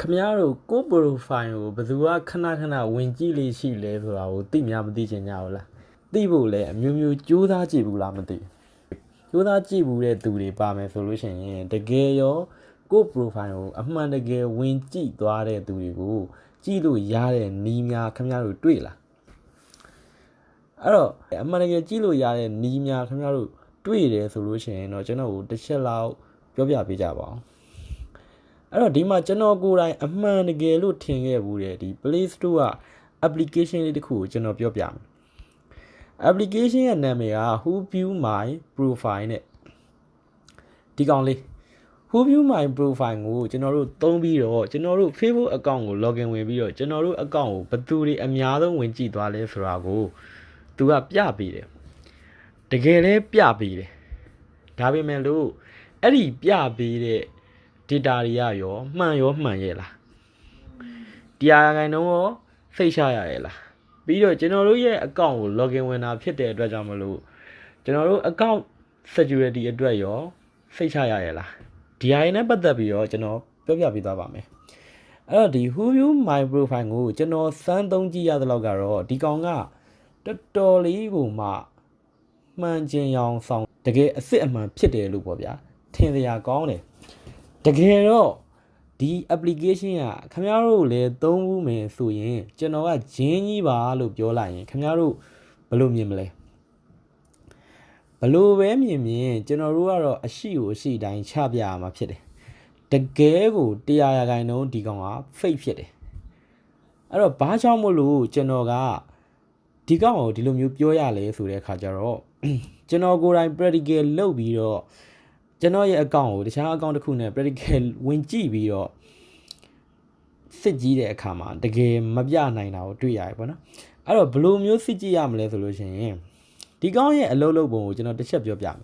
ခမရတို့ကို profile ကိုဘယ်သူကခဏခဏဝင်ကြည့်လေးရှိလဲဆိုတာကိုသိများမသိချင်ကြဘူးလားသိဖို့လဲအမျိုးမျိုးကြိုးစားကြည့်ဘူးလားမသိကြိုးစားကြည့်ဘူးတဲ့သူတွေပါမယ်ဆိုလို့ရှိရင်တကယ်ရောကို profile ကိုအမှန်တကယ်ဝင်ကြည့်သွားတဲ့သူတွေကိုကြည့်လို့ရတဲ့နီးများခမရတို့တွေ့လားအဲ့တော့အမှန်တကယ်ကြည့်လို့ရတဲ့နီးများခင်ဗျားတို့တွေ့တယ်ဆိုလို့ရှိရင်တော့ကျွန်တော်ကိုတစ်ချက်လောက်ပြောပြပေးကြပါအောင် အဲ့တော့ဒီမှာကျွန်တော်ကိုယ်တိုင်အမှန်တကယ်လို့ထင်ခဲ့ဘူးတဲ့ဒီ Play Store က application လေးတစ်ခုကိုကျွန်တော်ပြောပြမယ် application ရဲ့နာမည်က Who View My Profile နဲ့ဒီကောင်လေး Who View My Profile ကိုကျွန်တော်တို့သုံးပြီးတော့ကျွန်တော်တို့ Facebook account ကို login ဝင်ပြီးတော့ကျွန်တော်တို့ account ကိုဘယ်သူတွေအများဆုံးဝင်ကြည့်သွားလဲဆိုတာကိုသူကပြပေးတယ်တကယ်လဲပြပေးတယ်ဒါပေမဲ့လို့အဲ့ဒီပြပေးတဲ့ data တွေကရောမှန်ရောမှန်ရဲ့လားတရားခိုင်တော့ရောစိတ်ချရရဲ့လားပြီးတော့ကျွန်တော်တို့ရဲ့ account ကို login ဝင်တာဖြစ်တဲ့အတွက်ကြောင့်မလို့ကျွန်တော်တို့ account security အတွက်ရောစိတ်ချရရဲ့လားဒီအရင်နဲ့ပတ်သက်ပြီးတော့ကျွန်တော်ပြောပြပေးသွားပါမယ်အဲ့တော့ဒီ who view my profile ကိုကျွန်တော်စမ်းသုံးကြည့်ရတဲ့လောက်ကတော့ဒီကောင်ကတော်တော်လေးကိုမှမှန်ကျင်ရောင်ဆောင်တကယ်အစ်စ်အမှန်ဖြစ်တယ်လို့ပေါ့ဗျာထင်စရာကောင်းတယ် တကယ်တော့ဒီ application ကခင်ဗျားတို့လည်းသုံးဘူးမယ်ဆိုရင်ကျွန်တော်ကဂျင်းကြီးပါလို့ပြောလိုက်ရင်ခင်ဗျားတို့ဘယ်လိုမြင်မလဲဘလို့ပဲမြင်မြင်ကျွန်တော်တို့ကတော့အရှိကိုအရှိတိုင်းချပြရမှာဖြစ်တယ်တကယ်ကိုတရားရခိုင်နှုန်းဒီကောင်က fake ဖြစ်တယ်အဲ့တော့ဘာကြောင့်မို့လို့ကျွန်တော်ကဒီကောင်ကိုဒီလိုမျိုးပြောရလဲဆိုတဲ့အခါကျတော့ကျွန်တော်ကိုယ်တိုင် practical လုပ်ပြီးတော့ ကျွန်တော်ရဲ့ account ကိုတခြား account တစ်ခုနဲ့ practical ဝင်ကြည့်ပြီးတော့စစ်ကြည့်တဲ့အခါမှာတကယ်မပြနိုင်တာကိုတွေ့ရတယ်ပေါ့နော်အဲ့တော့ဘယ်လိုမျိုးစစ်ကြည့်ရမလဲဆိုလို့ရှိရင်ဒီကောင်ရဲ့အလုပ်လုပ်ပုံကိုကျွန်တော်တစ်ချက်ပြောပြမယ်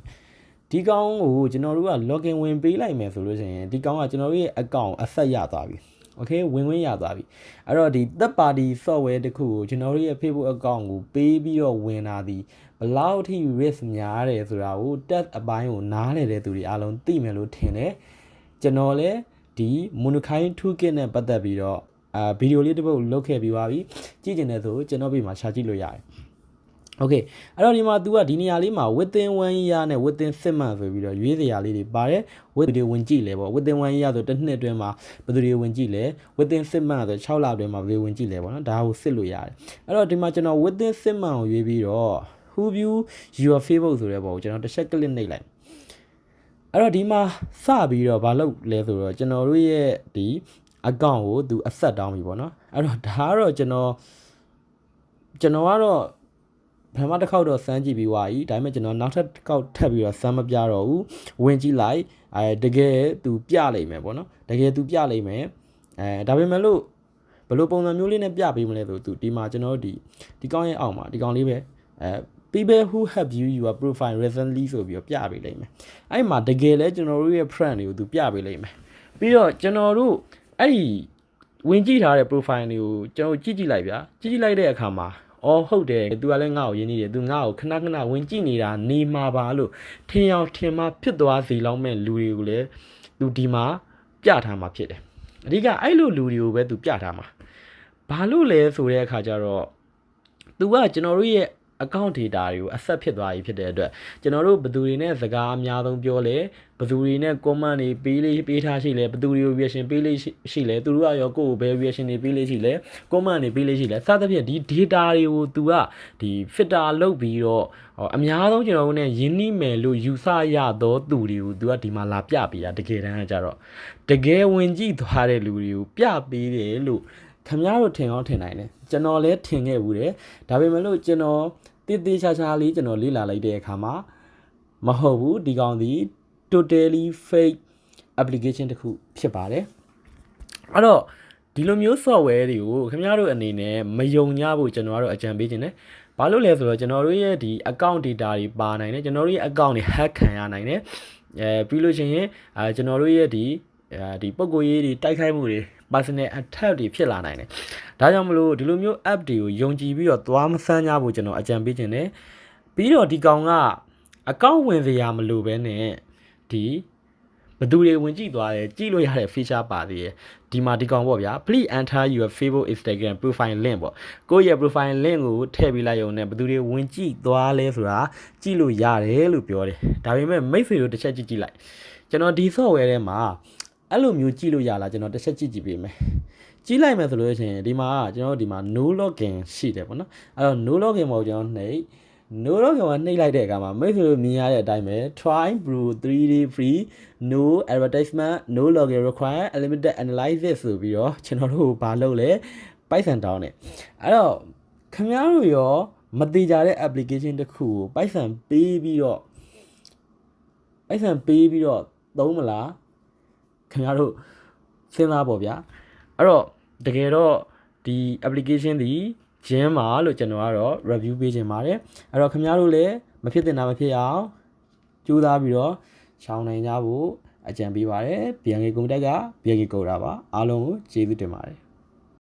ဒီကောင်ကိုကျွန်တော်တို့က login ဝင်ပေးလိုက်မယ်ဆိုလို့ရှိရင်ဒီကောင်ကကျွန်တော်တို့ရဲ့ account အဆက်ရသွားပြီ okay ဝင်ဝင်ရသွားပြီအဲ့တော့ဒီ third party software တခုကိုကျွန်တော်တို့ရဲ့ Facebook account ကိုပေးပြီးတော့ဝင်လာသည်ဘ လောက်ထိ risk များတယ်ဆိုတာကို test အပိုင်းကိုနားလည်တဲ့သူတွေအားလုံးသိမယ်လို့ထင်တယ်ကျွန်တော်လည်းဒီ monokai toolkit နဲ့ပတ်သက်ပြီးတော့အာဗီဒီယိုလေးတစ်ပုဒ်လုပ်ခဲ့ပြီးပါပြီကြည့်ကျင်တယ်ဆိုကျွန်တော်ပြေမှာရှာကြည့်လို့ရတယ်โอเคအဲ့တော့ဒီမှာ तू ကဒီနေရာလေးမှာ within 1 year နဲ့ within 6 months ဆိုပြီးတော့ရွေးစရာလေးတွေပါတယ် with တွေဝင်ကြည့်လဲပေါ့ within 1 year ဆိုတစ်နှစ်အတွင်းမှာဘယ်သူတွေဝင်ကြည့်လဲ within 6 months ဆို6လအတွင်းမှာဘယ်သူဝင်ကြည့်လဲပေါ့နော်ဒါကိုစစ်လို့ရတယ်အဲ့တော့ဒီမှာကျွန်တော် within 6 months ကိုရွေးပြီးတော့ who view your facebook ဆိုတဲ့ပုံကိုကျွန်တော်တစ်ချက် click နှိပ်လိုက်အဲ့တော့ဒီမှာစပြီးတော့မလုပ်လဲဆိုတော့ကျွန်တော်တို့ရဲ့ဒီ account ကိုသူအဆက်တောင်းပြီပေါ့နော်အဲ့တော့ဒါကတော့ကျွန်တော်ကျွန်တော်ကတော့ပထမတစ်ခေါက်တော့စမ်းကြည့်ပြီးွားပြီဒါပေမဲ့ကျွန်တော်နောက်ထပ်တစ်ခေါက်ထပ်ပြီးတော့စမ်းမပြတော့ဘူးဝင်ကြည့်လိုက်အဲတကယ်သူပြလိုက်မယ်ပေါ့နော်တကယ်သူပြလိုက်မယ်အဲဒါပေမဲ့လို့ဘယ်လိုပုံစံမျိုးလေးနဲ့ပြပေးမလဲဆိုသူဒီမှာကျွန်တော်တို့ဒီဒီကောင်းရဲ့အောက်မှာဒီကောင်းလေးပဲအဲ people who have you your profile recently ဆိုပြီးတော့ပြပေးလိုက်မယ်အဲ့မှာတကယ်လဲကျွန်တော်တို့ရဲ့ friend တွေကိုသူပြပေးလိုက်မယ်ပြီးတော့ကျွန်တော်တို့အဲ့ဒီဝင်ကြည့်ထားတဲ့ profile တွေကိုကျွန်တော်ကြည့်ကြည့်လိုက်ဗျာကြည့်ကြည့်လိုက်တဲ့အခါမှာအော်ဟုတ်တယ်သူကလည်းငါ့ကိုယဉ်နေတယ်သူငါ့ကိုခဏခဏဝင်ကြည့်နေတာနေမှာပါလို့ထင်အောင်ထင်မှာဖြစ်သွားစေလောက်မဲ့လူတွေကိုလည်းသူဒီမှာပြထားမှာဖြစ်တယ်အဓိကအဲ့လိုလူတွေကိုပဲသူပြထားမှာဘာလို့လဲဆိုတဲ့အခါကျတော့သူကကျွန်တော်တို့ရဲ့ account data တွေကို accept ဖြစ်သွားပြီဖြစ်တဲ့အတွက်ကျွန်တော်တို့ဘယ်သူတွေနဲ့စကားအများဆုံးပြောလဲဘယ်သူတွေနဲ့ comment တွေပေးလေးပေးထားရှိလဲဘယ်သူတွေကို reaction ပေးလေးရှိလဲသူတို့ကရောကိုယ့်ကိုဘယ် reaction တွေပေးလေးရှိလဲ comment တွေပေးလေးရှိလဲစသဖြင့်ဒီ data တွေကို तू ကဒီ filter လုပ်ပြီးတော့အများဆုံးကျွန်တော်တို့ ਨੇ ယင်းနှိမယ်လို့ယူဆရသောသူတွေကို तू ကဒီမှာလာပြပေးတာတကယ်တမ်းကကြတော့တကယ်ဝင်ကြည့်သွားတဲ့လူတွေကိုပြပေးတယ်လို့ခင်ဗျားတို့ထင်အောင်ထင်နိုင်တယ်ကျွန်တော်လည်းထင်ခဲ့ဘူးတယ်ဒါပေမဲ့လို့ကျွန်တော် တိတိကျကျလေးကျွန်တော်လေ့လာလိုက်တဲ့အခါမှာမဟုတ်ဘူးဒီကောင်ဒီ totally fake application တစ်ခုဖြစ်ပါတယ်အဲ့တော့ဒီလိုမျိုး software တွေကိုခင်ဗျားတို့အနေနဲ့မယုံကြဖို့ကျွန်တော်ကတော့အကြံပေးခြင်းတယ်ဘာလို့လဲဆိုတော့ကျွန်တော်တို့ရဲ့ဒီ account data တွေပါနိုင်တယ်ကျွန်တော်တို့ရဲ့ account တွေ hack ခံရနိုင်တယ်အဲပြီးလို့ရှိရင်အဲကျွန်တော်တို့ရဲ့ဒီအဲဒီပုံကိုရေးတွေတိုက်ခိုက်မှုတွေ personal attack တွေဖြစ်လာနိုင်တယ်။ ဒါကြောင့်မလို့ဒီလိုမျိုး app တွေကိုယုံကြည်ပြီးတော့သွားမဆန်းကြဖို့ကျွန်တော်အကြံပေးခြင်းတယ်။ပြီးတော့ဒီကောင်ကအကောင့်ဝင်စရာမလိုပဲနဲ့ဒီဘဘယ်သူတွေဝင်ကြည့်သွားတယ်ကြည့်လို့ရတဲ့ feature ပါသေးတယ်ဒီမှာဒီကောင်ပေါ့ဗျာ please enter your Facebook Instagram profile link ပေါ့ကိုယ့်ရဲ့ profile link ကိုထည့်ပေးလိုက်ရုံနဲ့ဘယ်သူတွေဝင်ကြည့်သွားလဲဆိုတာကြည့်လို့ရတယ်လို့ပြောတယ်ဒါပေမဲ့မိတ်ဆွေတို့တစ်ချက်ကြည့်ကြည့်လိုက်ကျွန်တော်ဒီ software ထဲမှာအဲ့လိုမျိုးကြည့်လို့ရလားကျွန်တော်တစ်ချက်ကြည့်ကြည့်ပေးမယ် ကြည့်လိုက်မယ်ဆိုလို့ရှိရင်ဒီမှာကျွန်တော်တို့ဒီမှာ no login ရှိတယ်ပေါ့နော်အဲ့တော့ no login မဟုတ်ကျွန်တော်နှိပ် no login ကနှိပ်လိုက်တဲ့အခါမှာမိတ်ဆွေတို့မြင်ရတဲ့အတိုင်းပဲ try brew 3d free no advertisement no login require unlimited analysis ဆိုပြီးတော့ကျွန်တော်တို့ဘာလုပ်လဲပိုက်ဆန်တောင်းတယ်အဲ့တော့ခင်ဗျားတို့ရောမတိကြတဲ့ application တစ်ခုကိုပိုက်ဆန်ပေးပြီးတော့ပိုက်ဆန်ပေးပြီးတော့သုံးမလားခင်ဗျားတို့စဉ်းစားပေါ့ဗျာ အဲ့တော့တကယ်တော့ဒီ application ဒီဂျင်းမှာလို့ကျွန်တော်ကတော့ review ပေးခြင်းပါတယ်အဲ့တော့ခင်ဗျားတို့လည်းမဖြစ်တင်တာမဖြစ်အောင်ကြိုးစားပြီးတော့ရှောင်းနိုင်ကြဖို့အကြံပေးပါတယ် BNK ကွန်ပျူတာက BNK ကိုတာပါအားလုံးကိုကျေးဇူးတင်ပါတယ်